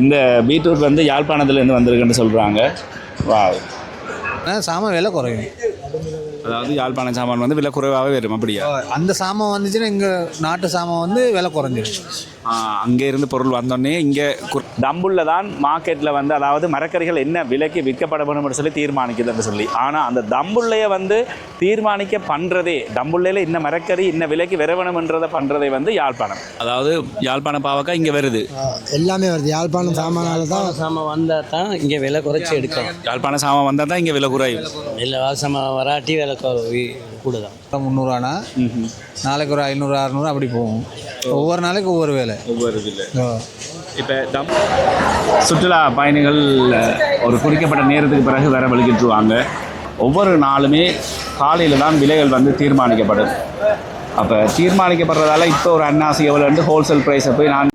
இந்த பீட்ரூட் வந்து யாழ்ப்பாணத்துலேருந்து வந்திருக்குன்னு சொல்கிறாங்க வா சாமான் விலை குறையும். அதாவது யாழ்ப்பாண சாமான் வந்து விலை குறைவாகவே வரும் அப்படியா? அந்த சாமான் வந்துச்சுன்னா எங்கள் நாட்டு சாமான் வந்து விலை குறைஞ்சிரும். அங்கே இருந்து பொருள் வந்தோடனே இங்கே தம்புள்ள தான் மார்க்கெட்டில் வந்து அதாவது மரக்கறிகள் என்ன விலைக்கு விற்கப்பட வேணும்னு சொல்லி தீர்மானிக்குதுன்னு சொல்லி. ஆனால் அந்த தம்புள்ளைய வந்து தீர்மானிக்க பண்ணுறதே தம்புள்ளையில் இன்ன மரக்கறி இன்ன விலைக்கு வர வேணும்ன்றதை பண்ணுறதை வந்து யாழ்ப்பாணம். அதாவது யாழ்ப்பாண பாவக்கா இங்கே வருது. எல்லாமே வருது. யாழ்ப்பாணம் சாமானால தான் சாமான் வந்தால் தான் இங்கே விலை குறைச்சி எடுக்கலாம். யாழ்ப்பாண சாமான் வந்தால் தான் இங்கே விலை குறையும். இல்லை வாசமாக வராட்டி விலை குறை- கூட தான் முந்நூறுவானா நாளைக்கு ஒரு ஐநூறு அறநூறு அப்படி போகும். ஒவ்வொரு நாளைக்கு ஒவ்வொரு வேலை. ஒவ்வொரு இப்போ தம் சுற்றுலா பயணிகள் ஒரு குறிக்கப்பட்ட நேரத்துக்கு பிறகு வர வலிக்கிட்டுருவாங்க ஒவ்வொரு நாளுமே காலையில் தான் விலைகள் வந்து தீர்மானிக்கப்படும் அப்போ தீர்மானிக்கப்படுறதால இப்போ ஒரு அன்னாசி எவ்வளோண்டு ஹோல்சேல் ப்ரைஸை போய் நான்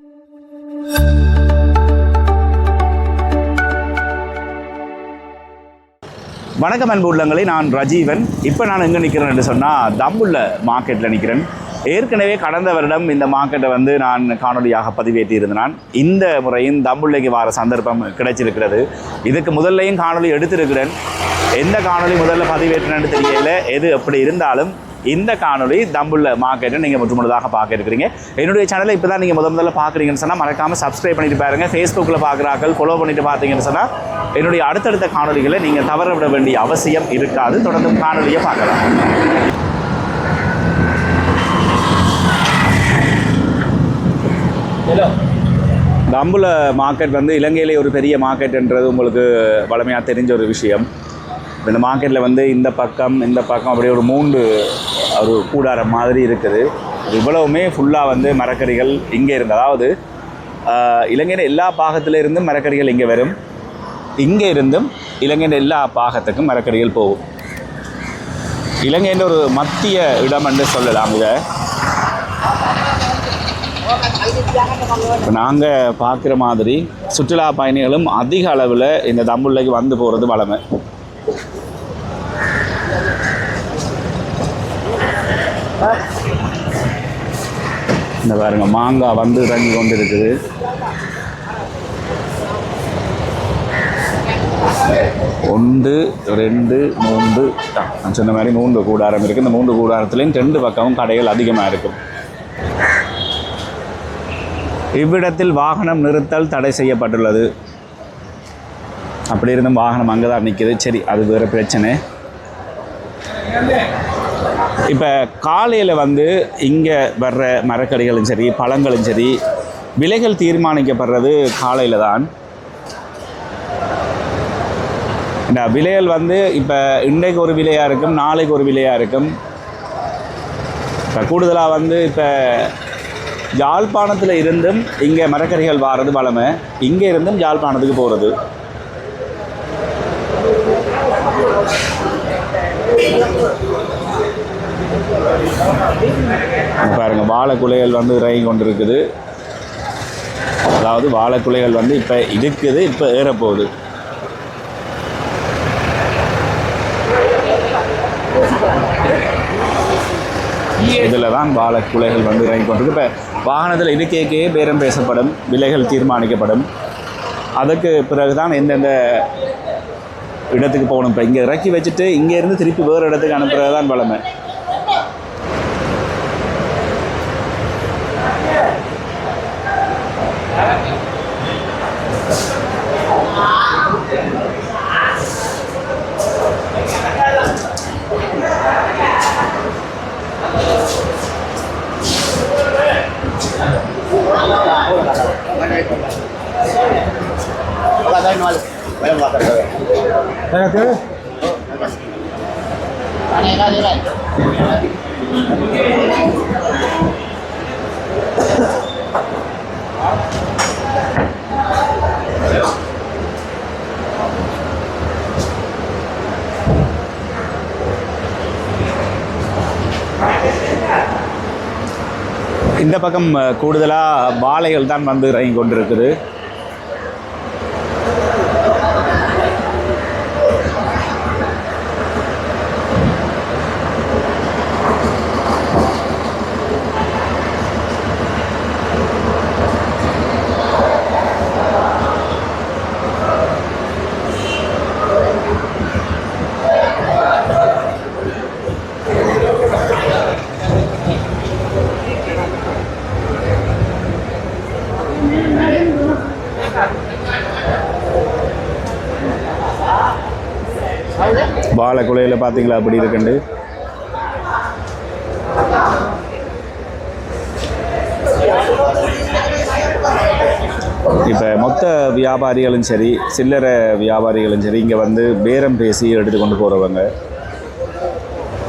வணக்கம் அன்பு உள்ளங்களே நான் ரஜீவன். இப்போ நான் எங்கே நிற்கிறேன் என்று சொன்னால் தம்புள்ள மார்க்கெட்டில் நிற்கிறேன் ஏற்கனவே கடந்த வருடம் இந்த மார்க்கெட்டை வந்து நான் காணொலியாக பதிவேற்றி இருந்தேன் இந்த முறையும் தம்புள்ளைக்கு வர சந்தர்ப்பம் கிடைச்சிருக்கிறது. இதுக்கு முதல்லையும் காணொலி எடுத்திருக்கிறேன். எந்த காணொலி முதல்ல பதிவேற்றினு தெரியல. எது எப்படி இருந்தாலும் இந்த காணொளி தம்புள்ள மார்க்கெட்டை நீங்கள் முற்றுமுழுதாக பார்க்க இருக்கிறீங்க என்னுடைய சேனலை இப்போ தான் நீங்கள் முத முதல்ல பார்க்குறீங்கன்னு சொன்னால் மறக்காமல் சப்ஸ்கிரைப் பண்ணிட்டு பாருங்க. ஃபேஸ்புக்கில் பார்க்குறாக்கள் ஃபாலோ பண்ணிட்டு பார்த்தீங்கன்னு சொன்னால் என்னுடைய அடுத்தடுத்த காணொளிகளை நீங்கள் தவற விட வேண்டிய அவசியம் இருக்காது. தொடர்ந்து காணொலியை பார்க்கலாம். தம்புல மார்க்கெட் வந்து இலங்கையிலே ஒரு பெரிய மார்க்கெட்ன்றது உங்களுக்கு வளமையாக தெரிஞ்ச ஒரு விஷயம். இந்த மார்க்கெட்டில் வந்து இந்த பக்கம் இந்த பக்கம் அப்படியே ஒரு மூன்று ஒரு கூடாரம் மாதிரி இருக்குது. இவ்வளவுமே ஃபுல்லாக வந்து மரக்கறிகள் இங்கே இருந்து அதாவது ஆஹ், இலங்கையின் எல்லா பாகத்திலிருந்தும் மரக்கறிகள் இங்கே வரும். இங்கே இருந்தும் இலங்கையின் எல்லா பாகத்துக்கும் மரக்கறிகள் போகும். இலங்கையின் ஒரு மத்திய இடம் என்று சொல்லலாம் இதை. இப்போ நாங்கள் பார்க்குற மாதிரி சுற்றுலா பயணிகளும் அதிக அளவில் இந்த தம்புள்ளைக்கு வந்து போகிறது வளமை இந்த பாருங்க மாங்காய் வந்து தங்கி கொண்டு இருக்குது ஒன்று ரெண்டு மூன்று நான் சொன்ன மாதிரி மூன்று கூடாரம் இருக்குது இந்த மூன்று கூடாரத்துலேயும் ரெண்டு பக்கமும் கடைகள் அதிகமாக இருக்கும். இவ்விடத்தில் வாகனம் நிறுத்தல் தடை செய்யப்பட்டுள்ளது. அப்படி இருந்தும் வாகனம் அங்கே தான் நிற்கிது சரி அது வேறு பிரச்சனை. இப்போ காலையில் வந்து இங்கே வர்ற மரக்கறிகளும் சரி பழங்களும் சரி விலைகள் தீர்மானிக்கப்படுறது காலையில் தான். இந்த விலைகள் வந்து இப்போ இன்றைக்கு ஒரு விலையாக இருக்கும் நாளைக்கு ஒரு விலையாக இருக்கும். இப்போ கூடுதலாக வந்து இப்போ யாழ்ப்பாணத்தில் இருந்தும் இங்கே மரக்கறிகள் வாரது வளமை இங்கே இருந்தும் யாழ்ப்பாணத்துக்கு போகிறது பாருங்க வாழைக்குலைகள் வந்து இறங்கி கொண்டு இருக்குது அதாவது வாழைக்குலைகள் வந்து இப்போ இருக்குது இப்போ ஏறப்போகுது. இதில் தான் வாழைக்குலைகள் வந்து இறங்கி கொண்டிருக்கு. இப்போ வாகனத்தில் இருக்கைக்கே பேரம் பேசப்படும் விலைகள் தீர்மானிக்கப்படும். அதுக்கு பிறகு தான் எந்தெந்த இடத்துக்கு போகணும்? இப்போ இங்கே இறக்கி வச்சுட்டு இங்கேருந்து திருப்பி வேறு இடத்துக்கு அனுப்புகிறது தான் வளமை Ayo nggak terlalu. Ayo terlalu. Ayo terlalu. Ayo terlalu. இந்த பக்கம் கூடுதலாக வாழைகள் தான் வந்து இறங்கி கொண்டிருக்குது வாழை குலையில் பார்த்தீங்களா அப்படி இருக்குண்டு. இப்போ மொத்த வியாபாரிகளும் சரி சில்லறை வியாபாரிகளும் சரி இங்கே வந்து பேரம் பேசி எடுத்து கொண்டு போகிறவங்க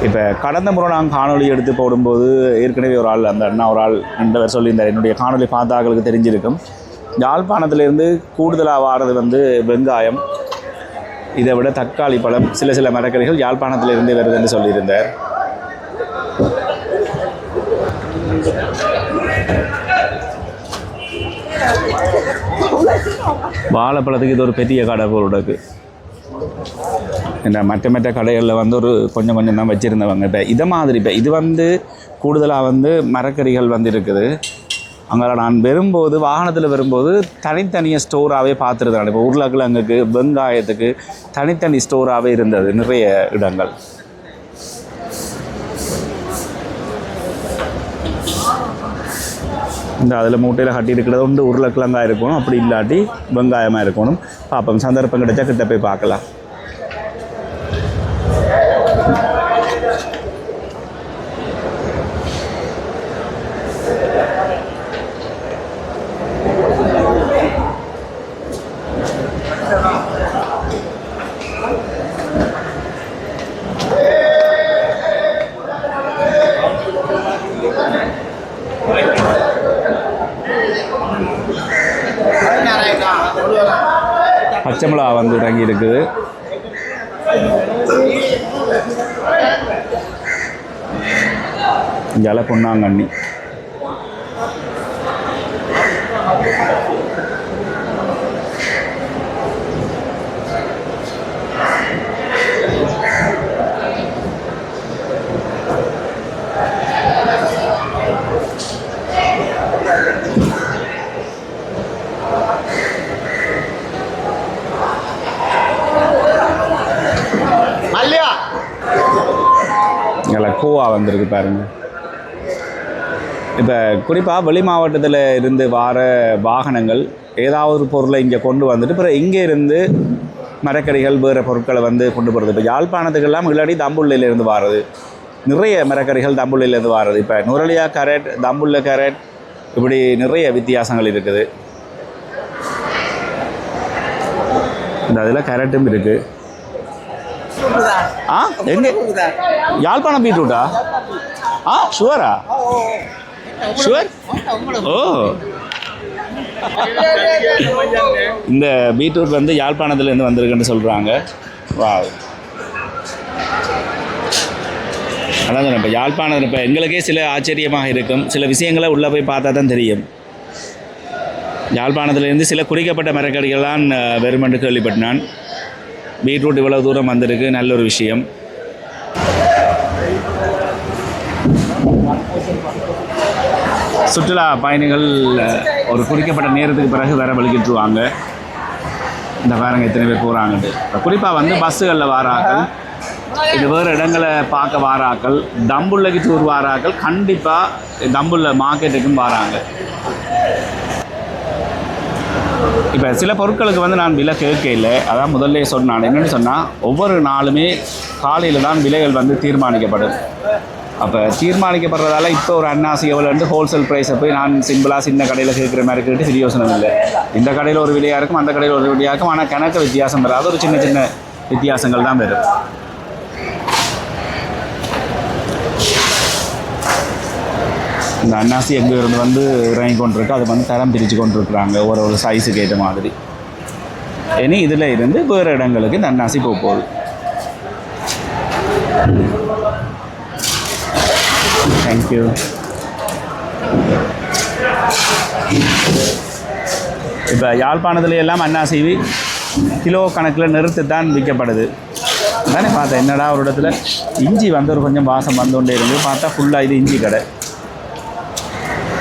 இப்போ கடந்த முறை நான் காணொலி எடுத்து போடும்போது ஏற்கனவே ஒரு ஆள் அந்த அண்ணா ஒரு ஆள் ரெண்டு சொல்லியிருந்தார். என்னுடைய காணொலி பார்த்தாக்களுக்கு தெரிஞ்சிருக்கும். யாழ்ப்பாணத்திலேருந்து கூடுதலாக வாடுறது வந்து வெங்காயம் இதை விட தக்காளி பழம் சில சில மரக்கறிகள் யாழ்ப்பாணத்திலிருந்து வருதுன்னு சொல்லியிருந்தார். வாழைப்பழத்துக்கு இது ஒரு பெரிய கடை பொருளுக்கு இந்த மற்ற மற்ற கடைகளில் வந்து ஒரு கொஞ்சம் கொஞ்சம் தான் வச்சுருந்தவங்க. இப்போ இதை மாதிரி இப்போ இது வந்து கூடுதலாக வந்து மரக்கறிகள் வந்து இருக்குது. அங்கே நான் வரும்போது வாகனத்தில் வரும்போது தனித்தனியாக ஸ்டோராகவே பார்த்துருந்தேன் இப்போ உருளைக்கிழங்குக்கு வெங்காயத்துக்கு தனித்தனி ஸ்டோராகவே இருந்தது நிறைய இடங்கள். இந்த அதில் மூட்டையில் கட்டி இருக்கிறது உண்டு உருளைக்கிழங்காக இருக்கணும் அப்படி இல்லாட்டி வெங்காயமாக இருக்கணும். பார்ப்போம் சந்தர்ப்பம் கிடைச்சா கிட்ட போய் பார்க்கலாம். பச்சை மிளகா வந்து இறங்கி இருக்குது. ஜல பொன்னாங்கண்ணி இங்கே வந்திருக்கு பாருங்க. இப்போ குறிப்பாக வெளி மாவட்டத்தில் இருந்து வார வாகனங்கள் ஏதாவது ஒரு பொருளை இங்கே கொண்டு வந்துட்டு பிறகு இங்கே இருந்து மரக்கறிகள் வேறு பொருட்களை வந்து கொண்டு போகிறது இப்போ யாழ்ப்பாணத்துக்கெல்லாம் இல்லாடி தம்புள்ளிலேருந்து வாரது. நிறைய மரக்கறிகள் தம்புள்ளிலேருந்து வாரது. இப்போ நுரலியா கேரட் தம்புள்ள கேரட் இப்படி நிறைய வித்தியாசங்கள் இருக்குது. இந்த அதில் கேரட்டும் இருக்குது ஆ? எங்க யாழ்ப்பாணம் பீட்ரூட்டா? ஆ ஷுவரா ஷுவர் ஓ. இந்த பீட்ரூட் வந்து யாழ்ப்பாணத்துலேருந்து வந்திருக்குன்னு சொல்கிறாங்க வா அதான் சொன்னேன் இப்போ யாழ்ப்பாணம் இப்போ எங்களுக்கே சில ஆச்சரியமாக இருக்கும். சில விஷயங்களை உள்ளே போய் பார்த்தா தான் தெரியும். யாழ்ப்பாணத்துலேருந்து சில குறிக்கப்பட்ட மரக்கடிகள்லாம் வெறுமென்று கேள்விப்பட்டினான் பீட்ரூட் இவ்வளோ தூரம் வந்திருக்கு நல்ல ஒரு விஷயம். சுற்றுலா பயணிகள் ஒரு குறிக்கப்பட்ட நேரத்துக்கு பிறகு வர வலிக்கிட்டுருவாங்க இந்த பாருங்க எத்தனை பேர் போகிறாங்கன்ட்டு இப்போ குறிப்பாக வந்து பஸ்ஸுகளில் வாராக்கள். இது வேறு இடங்களை பார்க்க வாராக்கள். தம்புள்ளக்கு டூர் வாராக்கள். கண்டிப்பாக தம்புள்ள மார்க்கெட்டுக்கும் வராங்க. இப்போ சில பொருட்களுக்கு வந்து நான் விலை கேட்க இல்லை. அதான் முதல்ல சொன்னான் என்னென்னு சொன்னால் ஒவ்வொரு நாளுமே காலையில் தான் விலைகள் வந்து தீர்மானிக்கப்படும். அப்போ தீர்மானிக்கப்படுறதால இப்போ ஒரு அன்னாசி எவ்வளோன்ட்டு ஹோல்சேல் ப்ரைஸை போய் நான் சிம்பிளாக சின்ன கடையில் கேட்குற மாதிரி கேட்டு சிறிய யோசனை இல்லை. இந்த கடையில் ஒரு விலையாக இருக்கும் அந்த கடையில் ஒரு விலையாக இருக்கும். ஆனால் கணக்கு வித்தியாசம் வராது. ஒரு சின்ன சின்ன வித்தியாசங்கள் தான் வரும். இந்த அன்னாசி எங்கேருந்து வந்து இறங்கி கொண்டிருக்கு அது வந்து தரம் பிரித்து கொண்டிருக்கிறாங்க ஒரு ஒரு சைஸுக்கு ஏற்ற மாதிரி. இனி இதில் இருந்து வேறு இடங்களுக்கு இந்த அன்னாசி போக போகுது. தேங்க்யூ இப்போ யாழ்ப்பாணத்துல எல்லாம் அன்னாசி கிலோ கணக்கில் நிறுத்து தான் விற்கப்படுது. தானே பார்த்தேன் என்னடா ஒரு இடத்துல இஞ்சி வந்து ஒரு கொஞ்சம் வாசம் வந்து கொண்டே இருந்து பார்த்தா ஃபுல்லாக இது இஞ்சி கடை.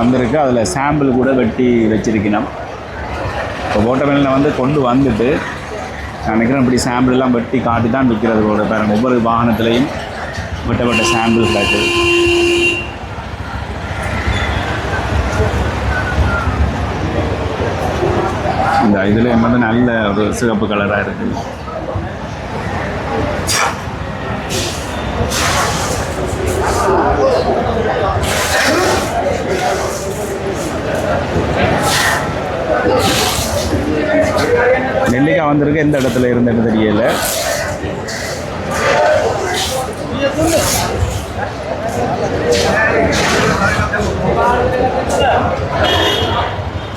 வந்திருக்கு. அதில் சாம்பிள் கூட வெட்டி வச்சிருக்கணும். இப்போ ஓட்டமெலனை வந்து கொண்டு வந்துட்டு நான் நினைக்கிறேன் இப்படி சாம்பிள்லாம் வெட்டி காட்டி தான் விற்கிறது கூட பாருங்க ஒவ்வொரு வாகனத்துலேயும் வெட்டப்பட்ட சாம்பிள் கிடக்குது. இந்த இதில் வந்து நல்ல ஒரு சிகப்பு கலராக இருக்குது நெல்லிக்காய் வந்திருக்கு. எந்த இடத்துல இருந்துன்னு தெரியல.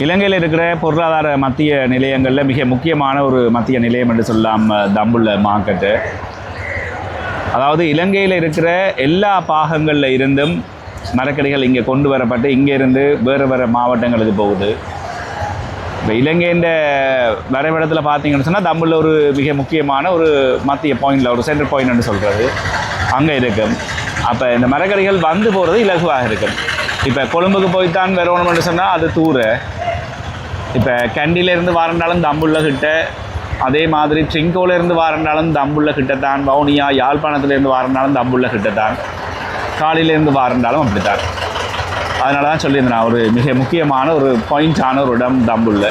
இலங்கையில் இருக்கிற பொருளாதார மத்திய நிலையங்களில் மிக முக்கியமான ஒரு மத்திய நிலையம் என்று சொல்லலாம் தம்புள்ள மார்க்கெட்டு. அதாவது இலங்கையில் இருக்கிற எல்லா பாகங்களில் இருந்தும் மரக்கடிகள் இங்கே கொண்டு வரப்பட்டு இங்கே இருந்து வேறு வேறு மாவட்டங்களுக்கு போகுது. இப்போ இலங்கையின் வரைபடத்தில் பார்த்தீங்கன்னு சொன்னால் தமிழில் ஒரு மிக முக்கியமான ஒரு மத்திய பாயிண்டில் ஒரு சென்டர் பாயிண்ட்னு சொல்கிறது அங்கே இருக்கும் அப்போ இந்த மரக்கறிகள் வந்து போகிறது இலகுவாக இருக்கும் இப்போ கொழும்புக்கு போய்த்தான் வரணும்னு சொன்னால் அது தூர. இப்போ கண்டிலேருந்து வாரண்டாலும் தம்புள்ள கிட்ட அதே மாதிரி ட்ரிங்கோலேருந்து வாரண்டாலும் தம்புள்ள கிட்டத்தான் வவுனியா யாழ்ப்பாணத்துலேருந்து வாரண்டாலும் தம்புள்ள கிட்டத்தான் காலையிலேருந்து வாரண்டாலும் அப்படித்தான். அதனால தான் சொல்லியிருந்தேன் நான் ஒரு மிக முக்கியமான ஒரு பாயிண்டான ஒரு இடம் தம்புள்ள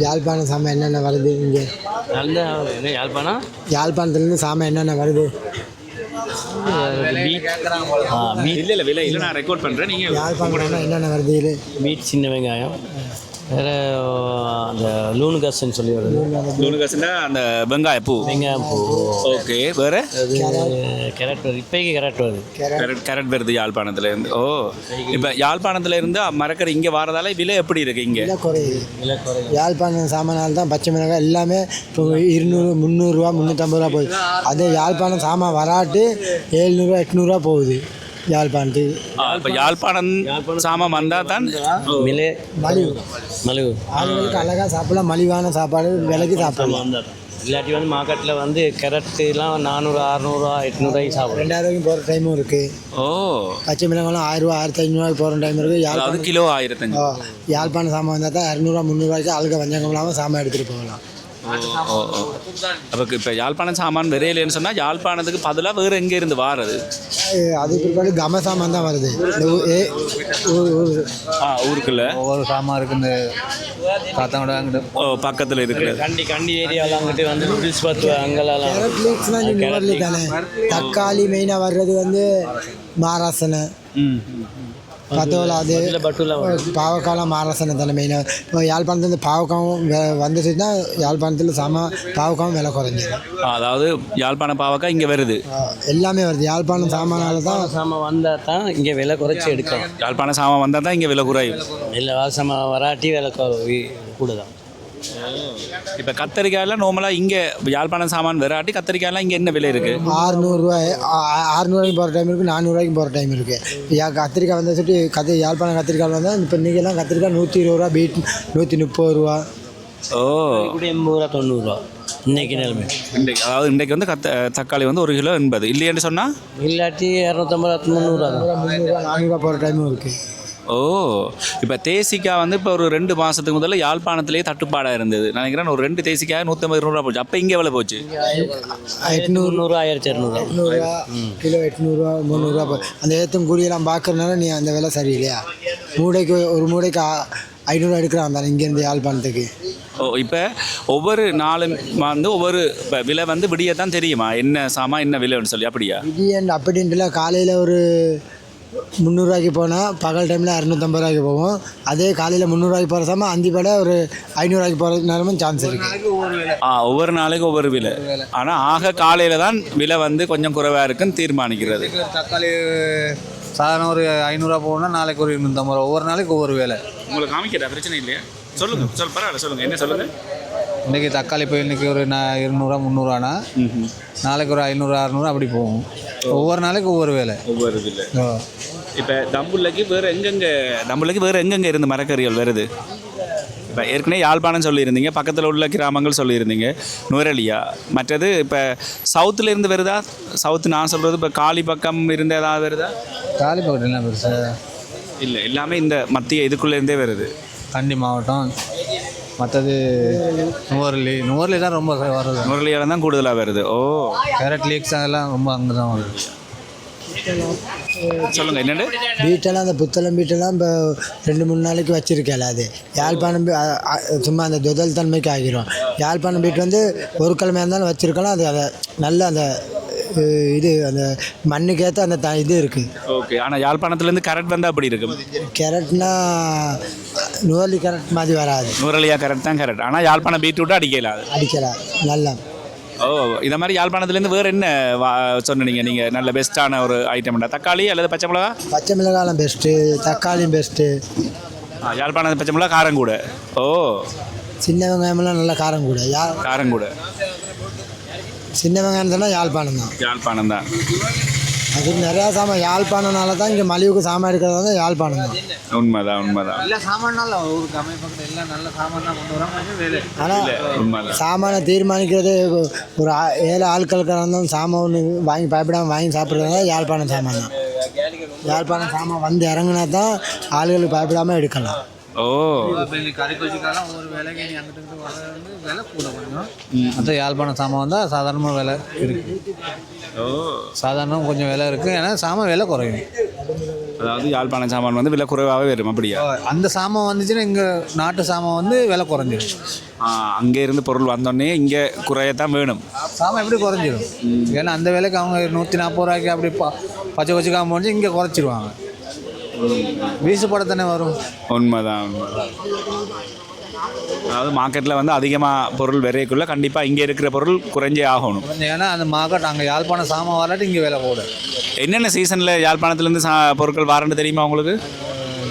யாழ்ப்பாணம் சாமான் என்னென்ன வருது? இங்கே நல்ல என்ன யாழ்ப்பாணம்? யாழ்ப்பாணத்துலேருந்து சாமான் என்னென்ன வருது? இல்லை இல்லை விலை இல்லை. நான் ரெக்கார்ட் பண்ணுறேன் நீங்கள் யாழ்ப்பாணம் என்னென்ன வருது? பீட் சின்ன வெங்காயம். வேறு அந்த லூனு கஸ்ன்னு சொல்லி வருது நூறுகாசுன்னா அந்த வெங்காய பூ வெங்காயம் பூ ஓகே வேறு? அது கேரட் வருது இப்போக்கி கேரட் வருது கேரட் கேரட் வருது யாழ்ப்பாணத்துலேருந்து ஓ இப்போ யாழ்ப்பாணத்துலேருந்து மரக்கறி இங்கே வரதால விலை எப்படி இருக்குது இங்கே? விலை குறையுது விலை குறையும் யாழ்ப்பாணம் சாமானால் தான் பச்சை மிளகாய் எல்லாமே இப்போ இருநூறு முந்நூறுரூவா முந்நூற்றம்பது ரூபா போகுது. அதே யாழ்ப்பாணம் சாமான் வராட்டு ஏழ்நூறுவா எட்நூறுவா போகுது. யாழ்ப்பாணத்துக்கு இப்போ யாழ்ப்பாணம் சாமான் வந்தால் தான் மிலே மலிவு. மலிவு. ஆளுங்களுக்கு அழகாக சாப்பிடலாம் மலிவான சாப்பாடு விலைக்கு சாப்பிடலாம். இல்லாட்டி வந்து மார்க்கெட்டில் வந்து கேரட்டுலாம் நானூறு அறநூறுவா எட்நூறுவாய்க்கு சாப்பிட்றேன் ரெண்டாயிரம் போகிற டைமும் இருக்குது ஓ. பச்சை மிளகாலாம் ஆயிரரூவா ஆயிரத்தி ஐநூறுவாய்க்கு போகிற டைம் இருக்குது யாழ்ப்பாணம் கிலோ ஆயிரத்தஞ்சு. ஓ, யாழ்ப்பாணம் சாமான் வந்தால் தான் இரநூறுவா முந்நூறுவாய்க்கு அழுக வஞ்சகம் இல்லாமல் சாமான் எடுத்துகிட்டு போகலாம். ஓ ஓ அப்போ இப்போ யாழ்ப்பாணம் சாமான் விரையிலேன்னு சொன்னால் யாழ்ப்பாணத்துக்கு பதிலாக வேறு எங்கே இருந்து வாரது? அது- அதுக்கு பிற்பாடு கம சாமான் தான் வருது. ஏ ஆ ஊருக்குள்ள? ஒவ்வொரு சாமான் இருக்கு இந்த காத்தாங்கோட அங்கிட்டு ஓ பக்கத்தில் இருக்கிறது கண்டி கண்டி ஏரியாவில் அங்கிட்டு வந்து நூடுல்ஸ் பத்து அங்கெல்லாம் தக்காளி மெயினாக வர்றது வந்து மகாராஷ்டிரனை ம். பத்தோல அது பாவக்காலாம் மகாராஷ்டிரனை தானே மெயினாக இப்போ யாழ்ப்பாணத்துலேருந்து பாவக்காவும் வெ- வந்துச்சுன்னா யாழ்ப்பாணத்தில் சாமா பாவக்காவும் விலை குறைஞ்சிடும் ஆ, அதாவது யாழ்ப்பாணம் பாவக்காய் இங்கே வருது. எல்லாமே வருது. யாழ்ப்பாணம் சாமானால தான் சாமான் வந்தால் தான் இங்கே விலை குறைச்சி எடுக்கலாம். யாழ்ப்பாணம் சாமான் வந்தால் தான் இங்கே விலை குறையும். இல்லை வாசமாக வராட்டி விலை குறை கூட தான் இப்போ கத்தரிக்காயெல்லாம் நார்மலாக இங்கே யாழ்ப்பாணம் சாமான் வெராட்டி கத்தரிக்காயெல்லாம் இங்கே என்ன விலை இருக்குது ஆறுநூறுவா ஆறுநூறுவாய்க்கு போகிற டைம் இருக்குது நானூறுவாய்க்கு போகிற டைம் இருக்குது யா கத்திரிக்காய் வந்தால் சொல்லி கத்திரி யாழ்ப்பாணம் கத்திரிக்காய் வந்தால் இப்போ இன்றைக்கெல்லாம் கத்திரிக்காய் நூற்றி இருபது ரூபா பீட் நூற்றி முப்பது ரூபா. ஓ. கூட எண்பது ரூபா தொண்ணூறுரூவா இன்னைக்கு நிலைமை. இன்றைக்கு அதாவது இன்றைக்கு வந்து கத்த தக்காளி வந்து ஒரு கிலோ எண்பது. இல்லையேன்னு சொன்னால் இல்லாட்டி இரநூத்தம்பது முந்நூறுரூவா முந்நூறுரூவா நானூறுரூவா போகிற டைமும் இருக்குது ஓ இப்போ தேசிக்காய் வந்து இப்போ ஒரு ரெண்டு மாதத்துக்கு முதல்ல யாழ்ப்பாணத்திலேயே தட்டுப்பாடாக இருந்தது. நினைக்கிறேன் ஒரு ரெண்டு தேசிக்காய் நூற்றம்பது ரூபா போச்சு. அப்போ இங்கே எவ்வளோ போச்சு? எட்நூறு முந்நூறுரூவா ஆயிரத்தி இரநூறுவா எட்நூறுரூவா கிலோ எட்நூறுரூவா முந்நூறுரூவா போ- அந்த ஏத்தம் கூலியெல்லாம் பார்க்கறதுனால நீ அந்த விலை சரியில்லையா? மூடைக்கு ஒரு மூடைக்கு ஐநூறுரூவா எடுக்கிறான் தானே இங்கேருந்து யாழ்ப்பாணத்துக்கு. ஓ இப்போ ஒவ்வொரு நாளும் வந்து ஒவ்வொரு இப்போ விலை வந்து விடிய தான் தெரியுமா? என்ன சாமான் என்ன விலைன்னு சொல்லி அப்படியா? விடியன் அப்படின்ட்டுல காலையில் ஒரு முந்நூறுரூவாய்க்கு போனால் பகல் டைமில் இரநூத்தம்பது ரூபாய்க்கு போவோம் அதே காலையில் முந்நூறுரூவாய்க்கு போகிற சாமான் அந்திப்பட ஒரு ஐநூறுரூவாய்க்கு போகிற நேரமும் சான்ஸ் இருக்குது ஆ ஒவ்வொரு நாளைக்கு ஒவ்வொரு விலை. ஆனால் ஆக காலையில் தான் விலை வந்து கொஞ்சம் குறைவாக இருக்குன்னு தீர்மானிக்கிறது. தக்காளி சாதாரண ஒரு ஐநூறுரூவா போகணும்னா நாளைக்கு ஒரு இருநூற்றம்பது ரூபா. ஒவ்வொரு நாளைக்கு ஒவ்வொரு வேலை. உங்களுக்கு காமிக்கிறா பிரச்சனை இல்லையா? சொல்லுங்க சொல் பரவாயில்ல சொல்லுங்க. என்ன சொல்லுங்க? இன்றைக்கி தக்காளி இப்போ இன்றைக்கி ஒரு நான் இருநூறுவா முந்நூறுவானா? நாளைக்கு ஒரு ஐநூறு அறநூறு அப்படி போகும். ஒவ்வொரு நாளைக்கு ஒவ்வொரு வேலை. ஒவ்வொரு இப்போ தம்புள்ளைக்கு வேறு எங்கெங்கே தம்புள்ளைக்கு வேறு எங்கெங்கே இருந்து மரக்கறிகள் வருது? இப்போ ஏற்கனவே யாழ்ப்பாணம் சொல்லியிருந்தீங்க பக்கத்தில் உள்ள கிராமங்கள் சொல்லியிருந்தீங்க நுரலியா மற்றது இப்போ சவுத்துல இருந்து வருதா? சவுத்து நான் சொல்கிறது இப்போ காலி பக்கம் இருந்து ஏதாவது வருதா? காலி பெருசு? இல்லை எல்லாமே இந்த மத்திய இதுக்குள்ளேருந்தே வருது. கண்டி மாவட்டம். மற்றது நுவர்லி. நுவர்லி தான் ரொம்ப வருது. நுரலியால தான் கூடுதலாக வருது. ஓ. கேரட் லீக்ஸ் அதெல்லாம் ரொம்ப அங்கே தான் வருது. சொல்லுங்கள் என்னண்டு வீட்டெல்லாம் அந்த புத்தளம் வீட்டெல்லாம் இப்போ ரெண்டு மூணு நாளைக்கு வச்சிருக்கல அது. யாழ்ப்பாணம் சும்மா அந்த துதல் தன்மைக்கு ஆகிரும். யாழ்ப்பாணம் வீட்டு வந்து ஒரு கிழமையாக இருந்தாலும் வச்சிருக்கலாம். அது அதை நல்ல அந்த இது அந்த மண்ணுக்கேற்ற அந்த த இது இருக்குது ஓகே ஆனால் யாழ்ப்பாணத்துலேருந்து கரெக்ட் வந்தால் அப்படி இருக்கும். கேரட்னா நுவலி கேரட் மாதிரி வராது. நுரலியா கரெக்ட் தான் கரெக்ட் ஆனால் யாழ்ப்பாணம் பீட்ரூட்டு அடிக்கலாம். அடிக்கலாம் நல்லா. ஓ இந்த மாதிரி யாழ்ப்பாணத்துலேருந்து வேறு என்ன வா சொன்னீங்க? நீங்கள் நல்ல பெஸ்ட்டான ஒரு ஐட்டம்டா தக்காளி அல்லது பச்சை மிளகா? பச்சை மிளகாலாம் பெஸ்ட்டு தக்காளியும் பெஸ்ட்டு ஆ, யாழ்ப்பாணத்து பச்சை மிளகா காரம் கூட ஓ. சின்ன வெங்காயமெல்லாம் நல்லா காரம் கூட யா காரம் கூட சின்ன வெங்காயம் சொன்னால் யாழ்ப்பாணம் தான். யாழ்ப்பாணம் தான். அது நிறையா சாமான் யாழ்ப்பாணம்னால தான் இங்கே மலிவுக்கு சாமான் எடுக்கிறது வந்து யாழ்ப்பாணம் தான். உண்மைதான் உண்மைதான். எல்லா சாமானால ஒரு கம்மி பக்கத்தில் எல்லாம் நல்ல சாமான் தான் கொண்டு வராங்க. வேலை. ஆனால் சாமானை தீர்மானிக்கிறது ஒரு ஆ- ஏழு ஆட்களுக்கு இருந்தாலும் சாமான் ஒன்று வாங்கி பயப்படாமல் வாங்கி சாப்பிட்றதா யாழ்ப்பாணம் சாமான் தான். யாழ்ப்பாணம் சாமான் வந்து இறங்குனா தான் ஆளுகளுக்கு பயப்படாமல் எடுக்கலாம். ஓ. ஒவ்வொரு வேலைக்கு நீ அங்கிட்டு இங்கிட்டு வர வந்து விலை கூட கொஞ்சம் மற்ற யாழ்ப்பாணம் சாமான் வந்தால் சாதாரணமாக விலை இருக்குது ஓ. சாதாரண கொஞ்சம் விலை இருக்குது ஏன்னா சாமான் விலை குறையும். அதாவது யாழ்ப்பாணம் சாமான் வந்து விலை குறைவாகவே வரும் அப்படியா? அந்த சாமான் வந்துச்சுன்னா இங்கே நாட்டு சாமான் வந்து விலை குறைஞ்சிரும். ஆ, அங்கே இருந்து பொருள் வந்தோடனே இங்கே குறையத்தான் வேணும். சாமான் எப்படி குறைஞ்சிரும்? ஏன்னா அந்த விலைக்கு அவங்க நூற்றி நாற்பது ரூபாய்க்கு அப்படி ப பச்சை கொச்சிக்காம போச்சு இங்கே குறைச்சிருவாங்க. வீசு தானே வரும். உண்மைதான். உண்மைதான் அதாவது மார்க்கெட்டில் வந்து அதிகமாக பொருள் விரைக்குள்ள கண்டிப்பாக இங்கே இருக்கிற பொருள் குறைஞ்சே ஆகணும். ஏன்னா அந்த மார்க்கெட் அங்கே யாழ்ப்பாணம் சாமான் வராட்டி இங்கே விலை கூட என்னென்ன சீசனில் யாழ்ப்பாணத்துலேருந்து சா பொருட்கள் வாரன்னு தெரியுமா உங்களுக்கு?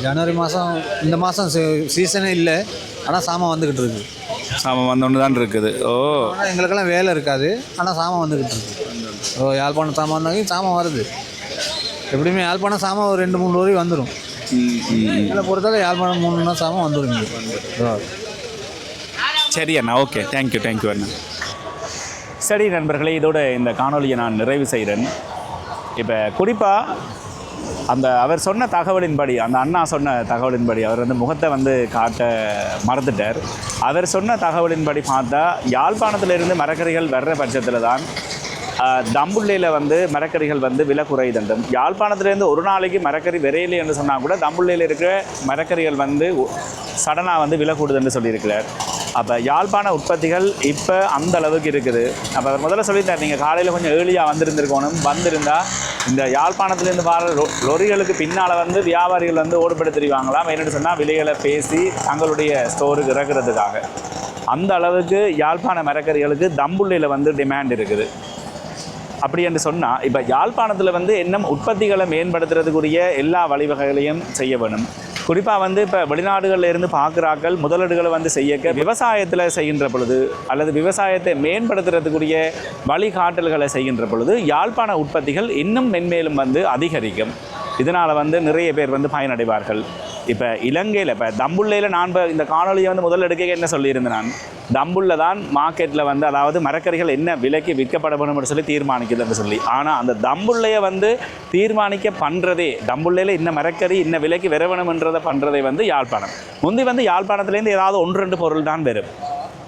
ஜனவரி மாதம் இந்த மாதம் சீசனே இல்லை. ஆனால் சாமான் வந்துக்கிட்டு இருக்கு. சாமான் வந்தோன்னு தான் இருக்குது. ஓ. ஆனால் எங்களுக்கெல்லாம் வேலை இருக்காது. ஆனால் சாமான் வந்துக்கிட்டு இருக்கு. ஓ யாழ்ப்பாணம் சாமான் சாமான் வருது. எப்படியுமே யாழ்ப்பாணம் சாமான் ஒரு ரெண்டு மூணு லோரி வந்துடும். இதில் பொறுத்தவரை யாழ்ப்பாணம் மூணு நாள் சாமான் வந்துடும் சரி அண்ணா okay. Thank you thank you அண்ணா. சரி நண்பர்களே இதோட இந்த காணொலியை நான் நிறைவு செய்கிறேன். இப்போ குறிப்பாக அந்த அவர் சொன்ன தகவலின்படி அந்த அண்ணா சொன்ன தகவலின்படி அவர் வந்து முகத்தை வந்து காட்ட மறந்துட்டார். அவர் சொன்ன தகவலின்படி பார்த்தா யாழ்ப்பாணத்திலிருந்து மரக்கறிகள் வர்ற பட்சத்தில் தான் தம்புள்ளையில் வந்து மரக்கறிகள் வந்து விலை குறையுதுண்டும் யாழ்ப்பாணத்துலேருந்து ஒரு நாளைக்கு மரக்கறி விரையிலே என்று சொன்னால் கூட தம்புள்ளையில் இருக்கிற மரக்கறிகள் வந்து சடனாக வந்து விலை கூடுதுன்னு சொல்லியிருக்கிறார். அப்போ யாழ்ப்பாண உற்பத்திகள் இப்போ அந்த அளவுக்கு இருக்குது. அப்போ முதல்ல சொல்லியிருந்தார் நீங்கள் காலையில் கொஞ்சம் ஏர்லியாக வந்திருந்திருக்கணும். வந்திருந்தால் இந்த யாழ்ப்பாணத்துலேருந்து வர லொரிகளுக்கு பின்னால் வந்து வியாபாரிகள் வந்து ஓடுபடுத்திடுவாங்களாம் என்னென்னு சொன்னால் விலைகளை பேசி தங்களுடைய ஸ்டோருக்கு இறக்குறதுக்காக. அந்த அளவுக்கு யாழ்ப்பாண மரக்கறிகளுக்கு தம்புள்ளையில் வந்து டிமாண்ட் இருக்குது. அப்படி என்று சொன்னால் இப்போ யாழ்ப்பாணத்தில் வந்து இன்னும் உற்பத்திகளை மேம்படுத்துறதுக்குரிய எல்லா வழிவகைகளையும் செய்ய வேணும். குறிப்பாக வந்து இப்போ வெளிநாடுகளில் இருந்து பார்க்குறாக்கள் முதலீடுகளை வந்து செய்யக்க விவசாயத்தில் செய்கின்ற பொழுது அல்லது விவசாயத்தை மேம்படுத்துறதுக்குரிய வழிகாட்டல்களை செய்கின்ற பொழுது யாழ்ப்பாண உற்பத்திகள் இன்னும் மென்மேலும் வந்து அதிகரிக்கும். இதனால் வந்து நிறைய பேர் வந்து பயனடைவார்கள். இப்போ இலங்கையில் இப்போ தம்புள்ளையில் நான் இப்போ இந்த காணொலியை வந்து முதல் எடுக்க என்ன சொல்லியிருந்தேன் நான்? தம்புள்ள தான் மார்க்கெட்டில் வந்து அதாவது மரக்கறிகள் என்ன விலைக்கு விற்கப்பட சொல்லி தீர்மானிக்குதுன்னு சொல்லி. ஆனால் அந்த தம்புள்ளையை வந்து தீர்மானிக்க பண்ணுறதே தம்புள்ளையில் இன்ன மரக்கறி இன்ன விலைக்கு வர பண்ணுறதே வந்து யாழ்ப்பாணம். முந்தி வந்து யாழ்ப்பாணத்துலேருந்து ஏதாவது ஒன்று ரெண்டு பொருள் தான் வரும்.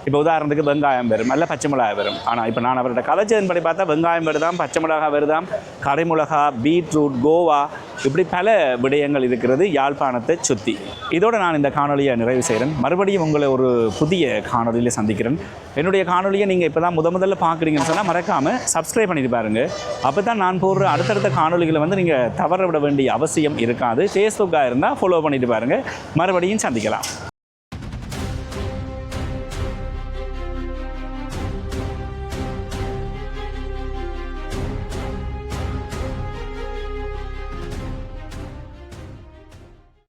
இப்போ உதாரணத்துக்கு வெங்காயம் வரும் அல்ல பச்சை மிளகாய் வரும். ஆனால் இப்போ நான் அவர்கிட்ட கதைச்சதன்படி பார்த்தா வெங்காயம் வருதாம் பச்சை மிளகாய் வருதாம் கரைமிளகா பீட்ரூட் கோவா இப்படி பல விடயங்கள் இருக்கிறது யாழ்ப்பாணத்தை சுற்றி இதோடு நான் இந்த காணொலியை நிறைவு செய்கிறேன் மறுபடியும் உங்களை ஒரு புதிய காணொலியில் சந்திக்கிறேன். என்னுடைய காணொலியை நீங்கள் இப்போ தான் முத முதல்ல பார்க்குறீங்கன்னு சொன்னால் மறக்காமல் சப்ஸ்கிரைப் பண்ணிட்டு பாருங்கள் அப்போ தான் நான் போடுற அடுத்தடுத்த காணொலிகளை வந்து நீங்கள் தவற விட வேண்டிய அவசியம் இருக்காது. ஃபேஸ்புக்காக இருந்தால் ஃபாலோ பண்ணிட்டு பாருங்கள் மறுபடியும் சந்திக்கலாம்.